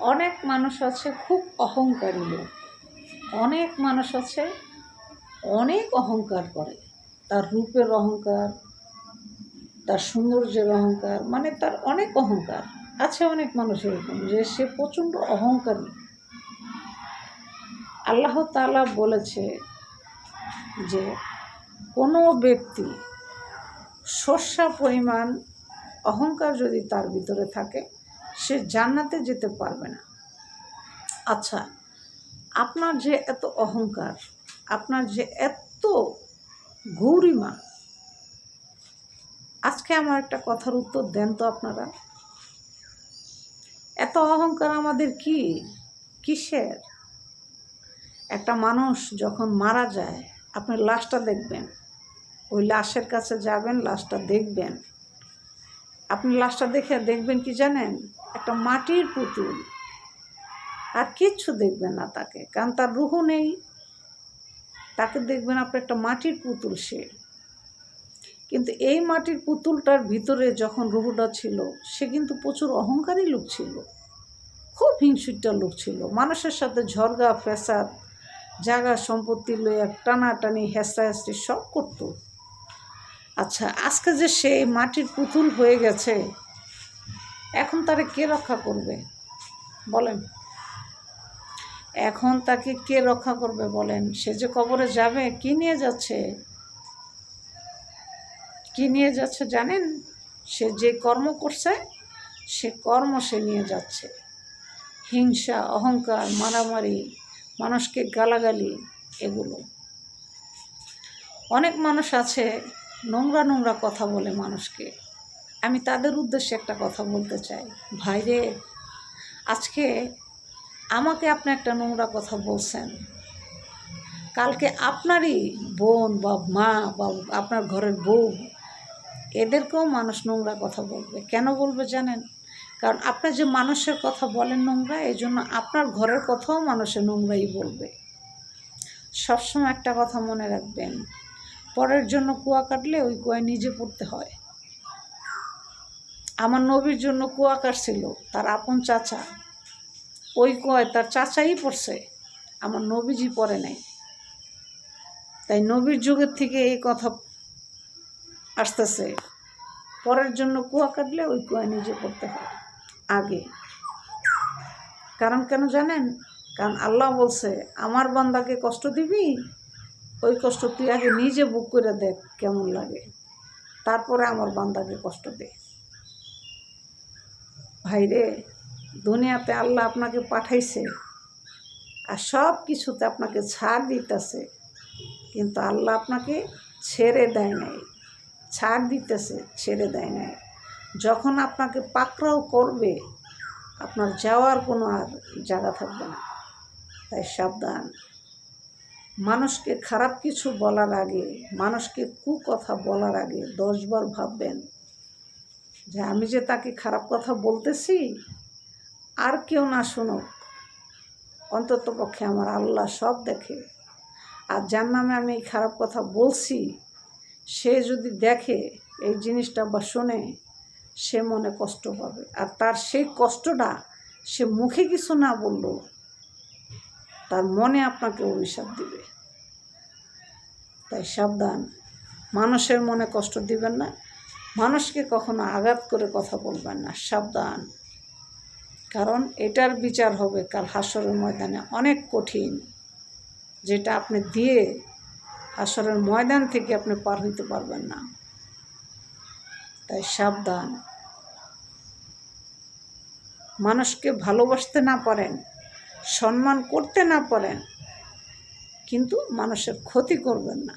অনেক মানুষ আছে খুব অহংকারী লোক। অনেক মানুষ আছে অনেক অহংকার করে। তার রূপের অহংকার, তার সৌন্দর্যের অহংকার মানে তার অনেক অহংকার। আছে অনেক মানুষ এরকম যে সে প্রচণ্ড অহংকারী। আল্লাহ তালা বলেছে যে কোনো ব্যক্তি সর্ষা পরিমাণ অহংকার যদি তার ভিতরে থাকে সে জান্নাতে যেতে পারবে না। আচ্ছা আপনার যে এত অহংকার, আপনার যে এত গৌরিমা, আজকে আমার একটা কথার উত্তর দেন তো আপনারা। এত অহংকার আমাদের কি? কিসের? একটা মানুষ যখন মারা যায়, আপনি লাশটা দেখবেন, ওই লাশের কাছে যাবেন, লাশটা দেখবেন। আপনি লাশটা দেখে দেখবেন কি জানেন? একটা মাটির পুতুল। আর কিচ্ছু দেখবেন না তাকে, কারণ তার রুহ নেই। তাকে দেখবেন আপনি একটা মাটির পুতুল সে। কিন্তু এই মাটির পুতুলটার ভিতরে যখন রুহুটা ছিল, সে কিন্তু প্রচুর অহংকারী লোক ছিল। খুব হিংসুটটা লোক ছিল। মানুষের সাথে ঝরগা ফেসাদ জায়গা সম্পত্তি লইয়া টানাটানি হেসা হেসড়ি সব করতো। আচ্ছা আজকে যে সে মাটির পুতুল হয়ে গেছে, এখন তারে কে রক্ষা করবে? বলেন। এখন তাকে কে রক্ষা করবে বলেন? সে যে কবরে যাবে, কি নিয়ে যাচ্ছে? কি নিয়ে যাচ্ছে জানেন? সে যে কর্ম করছে, সে কর্ম সে নিয়ে যাচ্ছে। হিংসা, অহংকার, মারামারি, মানুষকে গালাগালি, এগুলো। অনেক মানুষ আছে নোংরা নোংরা কথা বলে মানুষকে। আমি তাদের উদ্দেশ্যে একটা কথা বলতে চাই। ভাইরে আজকে আমাকে আপনি একটা নোংরা কথা বলছেন। কালকে আপনারই বোন বা মা বা আপনার ঘরের বউ, এদেরকেও মানুষ নোংরা কথা বলবে। কেন বলবে জানেন? কারণ আপনার যে মানুষের কথা বলেন নোংরা এই জন্য আপনার ঘরের কথাও মানুষের নোংরাই বলবে। সবসময় একটা কথা মনে রাখবেন পরের জন্য কুয়া কাটলে ওই কুয়ায় নিজে পড়তে হয়। আমার নবীর জন্য কুয়া কাটছিল, তার আপন চাচা। ওই কুয়ায় তার চাচাই পড়ছে, আমার নবীজি পড়ে নাই। তাই নবীর যুগের থেকে এই কথা আসতেছে, পরের জন্য কুয়া কাটলে ওই কুয়ায় নিজে পড়তে হয়, আগে। কারণ কেন জানেন? কারণ আল্লাহ বলছে, আমার বান্দাকে কষ্ট দিবি ওই কষ্ট তুই আগে নিজে বুক করে দেখ কেমন লাগে। তারপরে আমার বান্দাকে কষ্ট দে। ভাইরে, দুনিয়াতে আল্লাহ আপনাকে পাঠাইছে আর সব কিছুতে আপনাকে ছাড় দিতেছে, কিন্তু আল্লাহ আপনাকে ছেড়ে দেয় নাই। ছাড় দিতেছে, ছেড়ে দেয় নাই। যখন আপনাকে পাকড়াও করবে, আপনার যাওয়ার কোনো আর জায়গা থাকবে না। তাই সাবধান। মানুষকে খারাপ কিছু বলার আগে, মানুষকে কুকথা বলার আগে দশবার ভাববেন যে আমি যে তাকে খারাপ কথা বলতেছি, আর কেউ না শুনুক। অন্তত পক্ষে আমার আল্লাহ সব দেখে। আর যার নামে আমি এই খারাপ কথা বলছি, সে যদি দেখে এই জিনিসটা বা শোনে, সে মনে কষ্ট পাবে। আর তার সেই কষ্টটা সে মুখে কিছু না বলল তার মনে আপনাকে অভিশাপ দিবে। তাই সাবধান। মানুষের মনে কষ্ট দিবেন না। মানুষকে কখনো আঘাত করে কথা বলবেন না। সাবধান। কারণ এটার বিচার হবে কাল হাসরের ময়দানে। অনেক কঠিন। যেটা আপনি দিয়ে হাসরের ময়দান থেকে আপনি পার হইতে পারবেন না। তাই সাবধান। মানুষকে ভালোবাসতে না পারেন। সম্মান করতে না পারেন কিন্তু মানুষের ক্ষতি করবেন না।